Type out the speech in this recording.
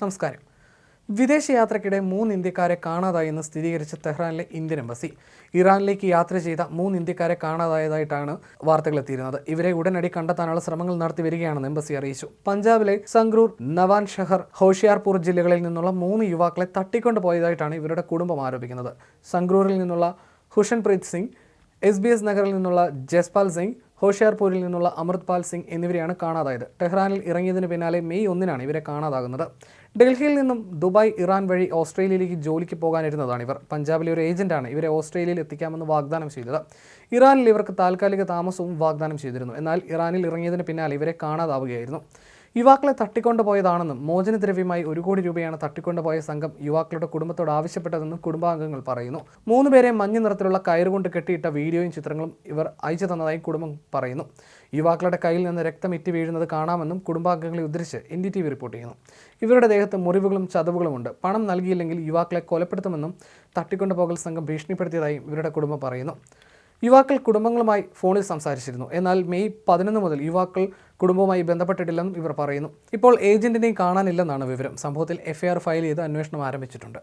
നമസ്കാരം. വിദേശയാത്രയ്ക്കിടെ മൂന്ന് ഇന്ത്യക്കാരെ കാണാതായെന്ന് സ്ഥിരീകരിച്ച തെഹ്റാനിലെ ഇന്ത്യൻ എംബസി. ഇറാനിലേക്ക് യാത്ര ചെയ്ത മൂന്ന് ഇന്ത്യക്കാരെ കാണാതായതായിട്ടാണ് വാർത്തകൾ എത്തിയിരുന്നത് ഇവരെ ഉടനടി കണ്ടെത്താനുള്ള ശ്രമങ്ങൾ നടത്തി വരികയാണെന്ന് എംബസി അറിയിച്ചു. പഞ്ചാബിലെ സംഗ്രൂർ നവാൻ ഷഹർ ഹോഷിയാർപൂർ ജില്ലകളിൽ നിന്നുള്ള മൂന്ന് യുവാക്കളെ തട്ടിക്കൊണ്ടുപോയതായിട്ടാണ് ഇവരുടെ കുടുംബം ആരോപിക്കുന്നത്. സംഗ്രൂരിൽ നിന്നുള്ള Husanpreet Singh S B S നഗറിൽ നിന്നുള്ള ജസ്പാൽ സിംഗ് ഹോഷിയാർപൂരിൽ നിന്നുള്ള അമൃത്പാൽ സിംഗ് എന്നിവരെയാണ് കാണാതായത്. ടെഹ്റാനിൽ ഇറങ്ങിയതിന് പിന്നാലെ മെയ് ഒന്നിനാണ് ഇവരെ കാണാതാകുന്നത്. ഡൽഹിയിൽ നിന്നും ദുബായ് ഇറാൻ വഴി ഓസ്ട്രേലിയയിലേക്ക് ജോലിക്ക് പോകാനിരുന്നതാണ് ഇവർ. പഞ്ചാബിലെ ഒരു ഏജന്റാണ് ഇവരെ ഓസ്ട്രേലിയയിൽ എത്തിക്കാമെന്ന് വാഗ്ദാനം ചെയ്തത്. ഇറാനിൽ ഇവർക്ക് താൽക്കാലിക താമസവും വാഗ്ദാനം ചെയ്തിരുന്നു. എന്നാൽ ഇറാനിൽ ഇറങ്ങിയതിന് പിന്നാലെ ഇവരെ കാണാതാവുകയായിരുന്നു. യുവാക്കളെ തട്ടിക്കൊണ്ടുപോയതാണെന്നും മോചനദ്രവ്യമായി ഒരു കോടി രൂപയാണ് തട്ടിക്കൊണ്ടുപോയ സംഘം യുവാക്കളുടെ കുടുംബത്തോട് ആവശ്യപ്പെട്ടതെന്നും കുടുംബാംഗങ്ങൾ പറയുന്നു. മൂന്നുപേരെ മഞ്ഞ നിറത്തിലുള്ള കയറുകൊണ്ട് കെട്ടിയിട്ട വീഡിയോയും ചിത്രങ്ങളും ഇവർ അയച്ചു തന്നതായി കുടുംബം പറയുന്നു. യുവാക്കളുടെ കയ്യിൽ നിന്ന് രക്തം ഇറ്റി വീഴുന്നത് കാണാമെന്നും കുടുംബാംഗങ്ങളെ ഉദ്ധരിച്ച് ഡി ടി വി റിപ്പോർട്ട് ചെയ്യുന്നു. ഇവരുടെ ദേഹത്ത് മുറിവുകളും ചതവുകളുമുണ്ട് പണം നൽകിയില്ലെങ്കിൽ യുവാക്കളെ കൊലപ്പെടുത്തുമെന്നും തട്ടിക്കൊണ്ടുപോകൽ സംഘം ഭീഷണിപ്പെടുത്തിയതായും ഇവരുടെ കുടുംബം പറയുന്നു. യുവാക്കൾ കുടുംബങ്ങളുമായി ഫോണിൽ സംസാരിച്ചിരുന്നു. എന്നാൽ മെയ് പതിനൊന്ന് മുതൽ യുവാക്കൾ കുടുംബവുമായി ബന്ധപ്പെട്ടിട്ടില്ലെന്നും ഇവർ പറയുന്നു. ഇപ്പോൾ ഏജന്റിനെയും കാണാനില്ലെന്നാണ് വിവരം. സംഭവത്തിൽ എഫ്ഐആർ ഫയൽ ചെയ്ത് അന്വേഷണം ആരംഭിച്ചിട്ടുണ്ട്.